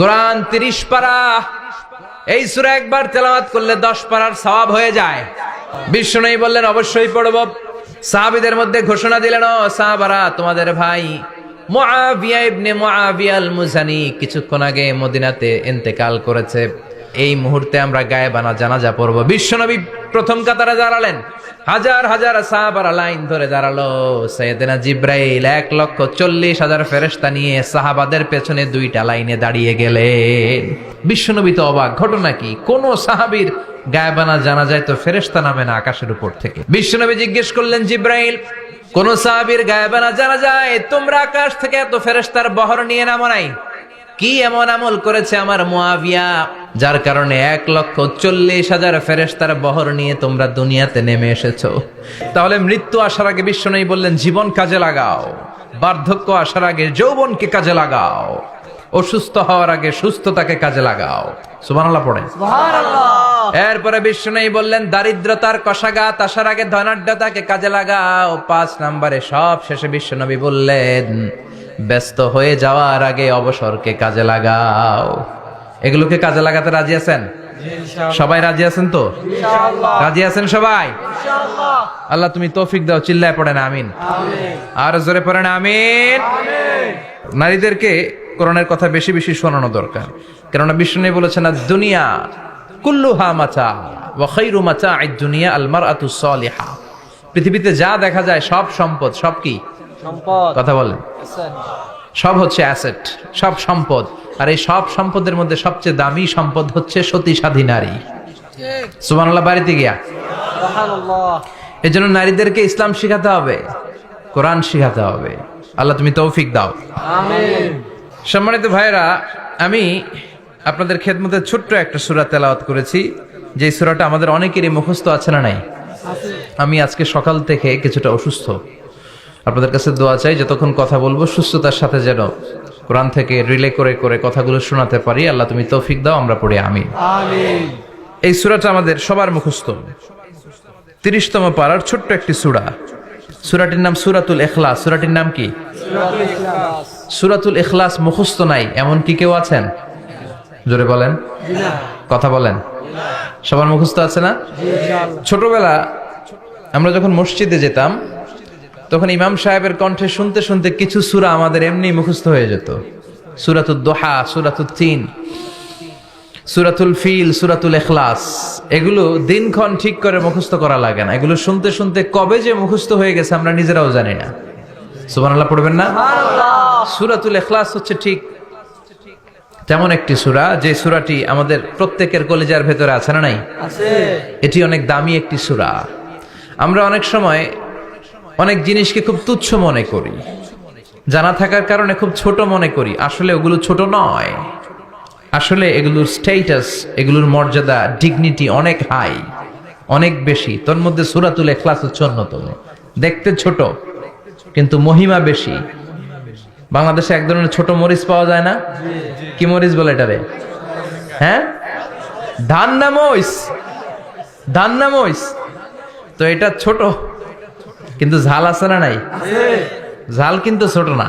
কোরআন তিরিশ পারা। এই সুরা একবার তেলাওয়াত করলে দশ পারার সওয়াব হয়ে যায়। বিশ্ব নেই বললেন, অবশ্যই পড়ব। সাহাবিদের মধ্যে ঘোষণা দিলেন, ও সাহাবারা, তোমাদের ভাই মুআবিয়া ইবনে মুআবিয়া আল মুজানি কিছুক্ষণ আগে মদিনাতে ইন্তেকাল করেছে। এই মুহূর্তে আমরা গায়ে গায়েবানা জানাজা পড়ব। বিশ্বনবী প্রথম কাতারে দাঁড়ালেন। হাজার হাজার সাহাবারা লাইন ধরে দাঁড়াল। সৈয়দনা জিব্রাইল এক লক্ষ চল্লিশ হাজার ফেরেস্তা নিয়ে সাহাবাদের পেছনে দুইটা লাইনে দাঁড়িয়ে গেলেন। বিশ্বনবী তো অবাক, ঘটনা কি? কোন সাহাবীর গায়েবানা জানা যায় তো ফেরেস্তা নামে না আকাশের উপর থেকে। বিশ্বনবী জিজ্ঞেস করলেন, জিব্রাইল, কোন সাহাবীর গায়েবানা জানা যায় তোমরা আকাশ থেকে এত ফেরেস্তার বহর নিয়ে নামো নাই? কি এমন আমল করেছে আমার মুয়াবিয়া? যার কারণে এক লক্ষ চল্লিশ হাজার ফেরেস্তার বহর নিয়ে তোমরা দুনিয়াতে নেমে এসেছ। তাহলে মৃত্যু আসার আগে বিশ্ব নেই বললেন জীবন কাজে লাগাও। বার্ধক্য আসার আগে যৌবনকে কাজে লাগাও। অসুস্থ হওয়ার আগে সুস্থতাকে কাজে লাগাও। সুবহানাল্লাহ পড়েন। এরপরে নেই বললেন দারিদ্রতার কষাঘাত আসার আগে ধনাঢ্যতাকে কাজে লাগাও। পাঁচ নম্বরে সব শেষে বিশ্বনবী বললেন ব্যস্ত হয়ে যাওয়ার আগে অবসরকে কাজে লাগাও। এগুলোকে কাজে লাগাতে রাজি আছেন? সবাই রাজি আছেন তো? রাজি আছেন সবাই? আল্লাহ তুমি তৌফিক দাও চিল্লায় পড়েন আমিন। আর জোরে পড়েন আমিন। নারীদেরকে করোনার কথা বেশি বেশি শোনানো দরকার। কেননা বিষ্ণু বলেছেন না দুনিয়া কুল্লুহা মাচা ওয়া খাইরু মাচা আই দুনিয়া আল মারআতু সালিহা। পৃথিবীতে যা দেখা যায় সব সম্পদ সব কি? সম্পদ। কথা বলেন। সব হচ্ছে অ্যাসেট সব সম্পদ। আর এই সব সম্পদের মধ্যে সবচেয়ে দামি সম্পদ হচ্ছে সতী স্বাধী নারী। সুবহানাল্লাহ বাড়িতে গিয়া। এই জন্য নারীদেরকে ইসলাম শিখাতে হবে কোরআন শিখাতে হবে। আল্লাহ তুমি তৌফিক দাও। সম্মানিত ভাইরা আমি আপনাদের খেদমতে ছোট্ট একটা সুরা তেলাওয়াত করেছি। যে সুরাটা আমাদের অনেকেরই মুখস্থ আছে না নাই? আমি আজকে সকাল থেকে কিছুটা অসুস্থ। আপনাদের কাছে দোয়া চাই যতক্ষণ কথা বলব সুস্থতার সাথে যেন কোরআন থেকে রিলে করে করে কথাগুলো শোনাতে পারি। আল্লাহ তুমি তৌফিক দাও আমরা পড়ি আমি এই সুরাটা আমাদের সবার মুখস্থ। তিরিশতম পাড়ার ছোট্ট একটি সুরা। সুরাটির নাম সুরাতুল এখলাস সুরাটির নাম কি? সূরাতুল এখলাস মুখস্থ নাই। এমন কি কেউ আছেন? জোরে বলেন। কথা বলেন। সবার মুখস্থ আছে না? ছোটবেলা আমরা যখন মসজিদে যেতাম তখন ইমাম সাহেবের কণ্ঠে শুনতে শুনতে কিছু সুরা আমাদের এমনি মুখস্থ হয়ে যেত। সুরাতুল দোহা সুরাতুল তিন সুরাতুল ফিল সুরাতুল এখলাস এগুলো দিনক্ষণ ঠিক করে মুখস্থ করা লাগে না। এগুলো শুনতে শুনতে কবে যে মুখস্থ হয়ে গেছে আমরা নিজেরাও জানি না। সুবহানাল্লাহ পড়বেন না? সুরাতুল এখলাস হচ্ছে ঠিক তেমন একটি সুরা যে সুরাটি আমাদের প্রত্যেকের কলেজার ভেতরে আছে না নাই? এটি অনেক দামি একটি সুরা। আমরা অনেক সময় অনেক জিনিসকে খুব তুচ্ছ মনে করি। জানা থাকার কারণে খুব ছোট মনে করি। আসলে ওগুলো ছোট নয়। আসলে এগুলোর স্টেটাস এগুলোর মর্যাদা ডিগনিটি অনেক হাই অনেক বেশি। তোর মধ্যে সুরাতুল এখলাস হচ্ছে অন্যতম। দেখতে ছোট, কিন্তু মহিমা বেশি। বাংলাদেশে এক ধরনের ছোট মরিচ পাওয়া যায় না? কি মরিচ বলে এটারে? হ্যাঁ? ধান না মরিচ। ধান না মরিচ। তো এটা ছোট। কিন্তু ঝাল আছে না নাই? ঝাল কিন্তু ছোট না।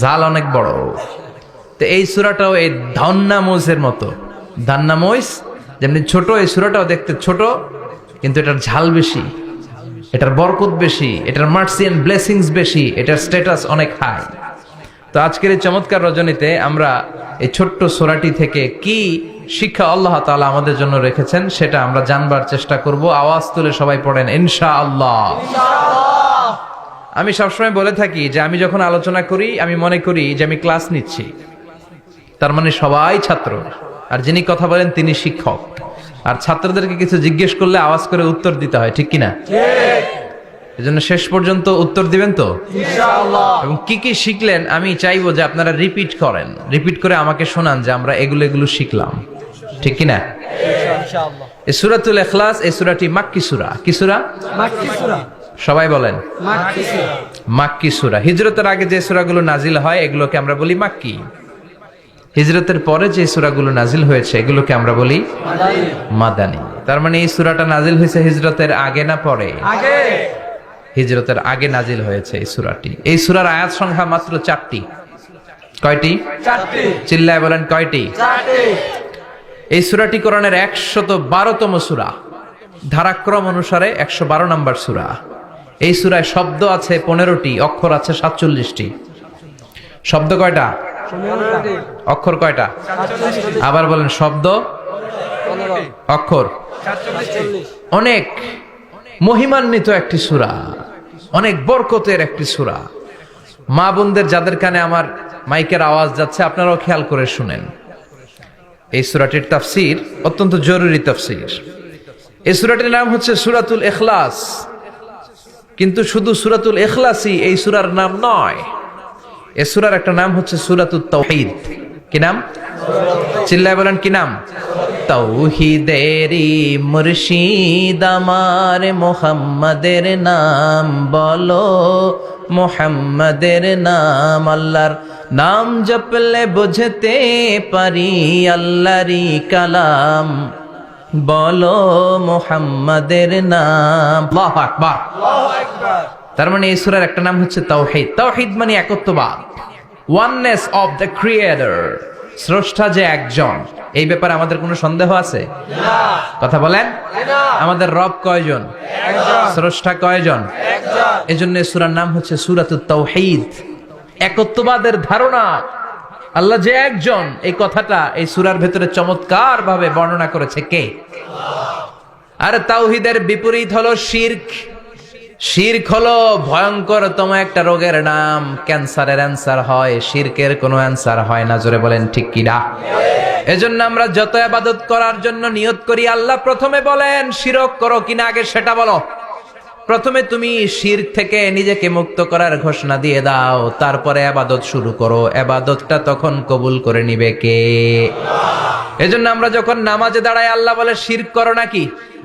ঝাল অনেক বড়। তো এই সুরাটাও এই ধন্না মরিচের মতো। ধান্না মরিচ যেমনি ছোট এই সুরাটাও দেখতে ছোট কিন্তু এটার ঝাল বেশি। এটার বরকত বেশি। এটার মার্সি অ্যান্ড ব্লেসিংস বেশি। এটার স্ট্যাটাস অনেক হাই তো আজকের এই চমৎকার রজনীতে আমরা এই ছোট্ট সোরাটি থেকে কি শিক্ষা আল্লাহ তাআলা আমাদের জন্য রেখেছেন, সেটা আমরা জানবার চেষ্টা করব। আওয়াজ তুলে সবাই পড়েন ইনশা আল্লাহ আমি সবসময় বলে থাকি যে আমি যখন আলোচনা করি, আমি মনে করি যে আমি ক্লাস নিচ্ছি। তার মানে সবাই ছাত্র। আর যিনি কথা বলেন তিনি শিক্ষক। আর ছাত্রদেরকে কিছু জিজ্ঞেস করলে আওয়াজ করে উত্তর দিতে হয়, ঠিক কিনা? এজন্য শেষ পর্যন্ত উত্তর দিবেন তো? এবং কি কি শিখলেন? আমি চাইব যে আপনারা রিপিট করেন। রিপিট করে আমাকে শোনান যে আমরা এগুলো এগুলো শিখলাম। ঠিক কিনা ইনশাআল্লাহ। এই সুরাতুল এখলাস এই সুরাটি মাক্কি সুরা। কি সুরা? সবাই বলেন। মাক্কি সুরা। হিজরতের আগে যে সুরাগুলো নাজিল হয় এগুলোকে আমরা বলি মাক্কি। হিজরতের পরে যে সুরাগুলো নাজিল হয়েছে এগুলোকে আমরা বলি মাদানি। তার মানে এই সুরাটা নাজিল হয়েছে হিজরতের আগে না পরে? আগে। হিজরতের আগে নাজিল হয়েছে এই সুরাটি। এই সুরার আয়াত সংখ্যা মাত্র চারটি। কয়টি? চিল্লায় বলেন কয়টি? এই সুরাটি কোরআনের একশত বারোতম সুরা। ধারাক্রম অনুসারে একশো বারো নম্বর সুরা। এই সুরায় শব্দ আছে পনেরোটি অক্ষর আছে সাতচল্লিশটি। শব্দ কয়টা? অক্ষর কয়টা? আবার বলেন শব্দ? অক্ষর। অনেক মহিমান্বিত একটি সুরা। অনেক বরকতের একটি সুরা। মা বোনদের যাদের কানে আমার মাইকের আওয়াজ যাচ্ছে, আপনারাও খেয়াল করে শুনেন। এই সুরাটির তাফসির অত্যন্ত জরুরি তাফসির। এই সুরাটির নাম হচ্ছে সুরাতুল এখলাস কিন্তু শুধু সুরাতুল এখলাসই এই সুরার নাম নয়। এ সুরার একটা নাম হচ্ছে সুরাতুল তৌহিদ কি নাম? চিল্লায় বলেন, কি নাম? তৌহিদেরি মুর্শিদ আমার মোহাম্মদের নাম বলো মোহাম্মদের নাম আল্লাহর নাম জপলে বুঝতে পারি আল্লাহরি কালাম। বলো মোহাম্মদের নাম। তার মানে এই সূরার একটা নাম হচ্ছে তাওহীদ তাওহীদ মানে একত্ববাদ। Oneness of the creator. স্রষ্টা যে একজন এই ব্যাপারে আমাদের কোনো সন্দেহ আছে? কথা বলেন। আমাদের রব কয়জন? স্রষ্টা কয়জন? এই জন্য সুরার নাম হচ্ছে তাওহীদ। একত্ববাদের ধারণা আল্লাহ যে একজন এই কথাটা এই সুরার ভেতরে চমৎকার ভাবে বর্ণনা করেছে কে? আর তাওহিদের বিপরীত হলো শির্ক। শির্ক হলো ভয়ঙ্করতম একটা রোগের নাম। ক্যান্সারের অ্যান্সার হয়, শিরকের কোনো অ্যান্সার হয় না, জোরে বলেন ঠিক কিনা? এজন্য আমরা যত আবাদত করার জন্য নিয়ত করি, আল্লাহ প্রথমে বলেন, শিরক করো কিনা, আগে সেটা বলো। প্রথমে তুমি শির থেকে নিজেকে মুক্ত করার ঘোষণা দিয়ে দাও, তারপরে আবাদত শুরু করো। আবাদতটা তখন কবুল করে নিবে কে? এজন্য আমরা যখন নামাজে দাঁড়াই, আল্লাহ বলে, শিরক করো নাকি?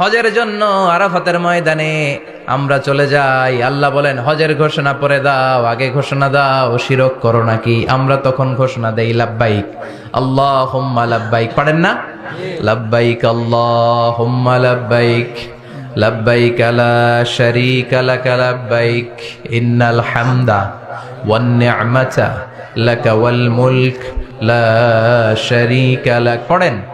হজের জন্য আরাফাতের ময়দানে আমরা চলে যাই। আল্লাহ বলেন, হজের ঘোষণা পরে দাও, আগে ঘোষণা দাও, শিরক করো নাকি? আমরা তখন ঘোষণা দেই, লাব্বাইক। আল্লাহ হুম্মা লাব্বাইক। পারেন না? লাব্বাইক আল্লাহ হোম্মা লাব্বাইক। লাব্বাইক লা শারীকা লাক লাব্বাইক। ইন্নাল হামদা ওয়ান নি'মাতা লাকা ওয়াল মুলক। লা শারীকা পড়েন?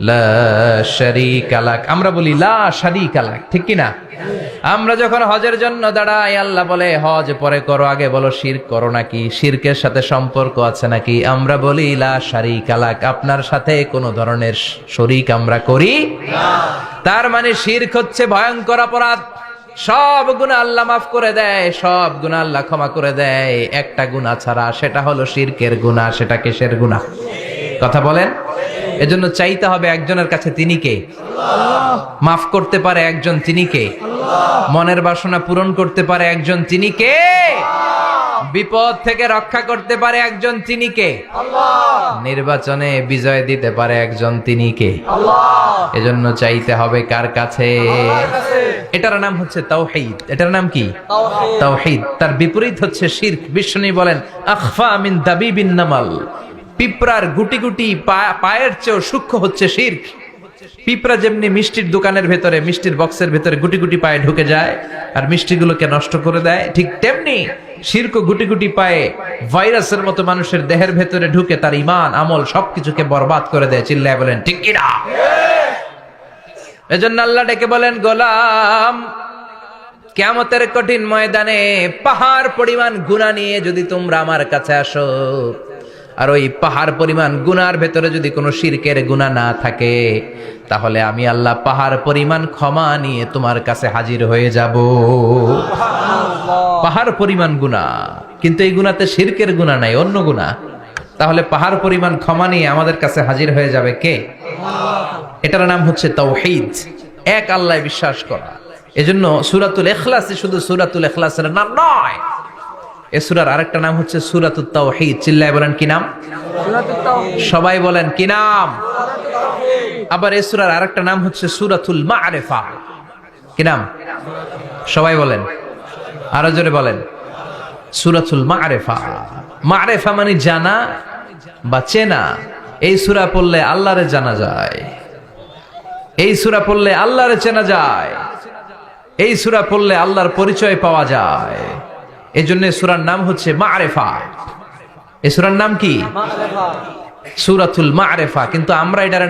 লা শারীকা লাক। আমরা বলি লা শারীকা লাক, ঠিক কি না? আমরা যখন হজের জন্য দাঁড়াই, আল্লাহ বলে, হজ পরে করো, আগে বলো শিরক করো নাকি? শিরকের সাথে সম্পর্ক আছে নাকি? আমরা বলি, লা শারীকা লাক, আপনার সাথে কোনো ধরনের শরিক আমরা করি তার মানে শিরক হচ্ছে ভয়ঙ্কর অপরাধ। সব গুণা আল্লাহ মাফ করে দেয়, সব গুণা আল্লাহ ক্ষমা করে দেয়। একটা গুণা ছাড়া, সেটা হলো শিরকের গুণা, সেটা কিসের গুণা? কথা বলেন। এজন্য চাইতে হবে একজনের কাছে তিনি কে? মাফ করতে পারে একজন তিনি কে? মনের বাসনা পূরণ করতে পারে একজন তিনি কে? বিপদ থেকে রক্ষা করতে পারে একজন তিনি কে? নির্বাচনে বিজয় দিতে পারে একজন তিনি কে? এজন্য চাইতে হবে কার কাছে? এটার নাম হচ্ছে তাওহীদ। এটার নাম কি? তাওহীদ। তার বিপরীত হচ্ছে শিরক। বিষ্ণু বলেন আখফা মিন দাবিবিন নামাল। পিঁপড়ার গুটি গুটি পায়ের চেয়েও সূক্ষ্ম হচ্ছে শিরক পিঁপড়া যেমনি মিষ্টির দোকানের ভেতরে, মিষ্টির বক্সের ভেতরে গুটি গুটি পায়ে ঢুকে যায় আর মিষ্টিগুলোকে নষ্ট করে দেয়, ঠিক তেমনি শির্ক গুটি গুটি পায়ে ভাইরাসের মতো মানুষের দেহের ভেতরে ঢুকে তার ইমান আমল সবকিছুকে বরবাদ করে দেয়, চিল্লায় বলেন, ঠিক কিনা? এজন্য আল্লাহ ডেকে বলেন, গোলাম কেমতের কঠিন ময়দানে পাহাড় পরিমাণ গুণা নিয়ে যদি তোমরা আমার কাছে আসো আর ওই পাহাড় পরিমাণ গুনার ভেতরে যদি কোনো শিরকের গুণা না থাকে তাহলে আমি আল্লাহ পাহাড় পরিমাণ ক্ষমা নিয়ে তোমার কাছে হাজির হয়ে যাব। পাহাড় পরিমাণ গুণা কিন্তু এই গুণাতে শিরকের গুণা নাই অন্য গুণা তাহলে পাহাড় পরিমাণ ক্ষমা নিয়ে আমাদের কাছে হাজির হয়ে যাবে কে? এটার নাম হচ্ছে তৌহিদ। এক আল্লাহ বিশ্বাস করা। এজন্য সুরাতুল এখলাসে শুধু সুরাতুল এখলাসের নাম নয় এ সুরার আরেকটা নাম হচ্ছে তাওহীদ। চিল্লায় বলেন কি নাম? সবাই বলেন কি নাম? আবার এ সুরার আরেকটা নাম হচ্ছে সুরাতুল মারেফা। কি নাম? সবাই বলেন। আরও জোরে বলেন। সুরাতুল মারেফা। মারেফা মানে জানা বা চেনা। এই সুরা পড়লে আল্লাহরে জানা যায়। এই সুরা পড়লে আল্লাহরে চেনা যায়। এই সুরা পড়লে আল্লাহর পরিচয় পাওয়া যায়। এই জন্য সুরার নাম হচ্ছে মা আরেফা এই সুরার নাম কি? সুরাতুল মা আরেফা কিন্তু আমরা এটার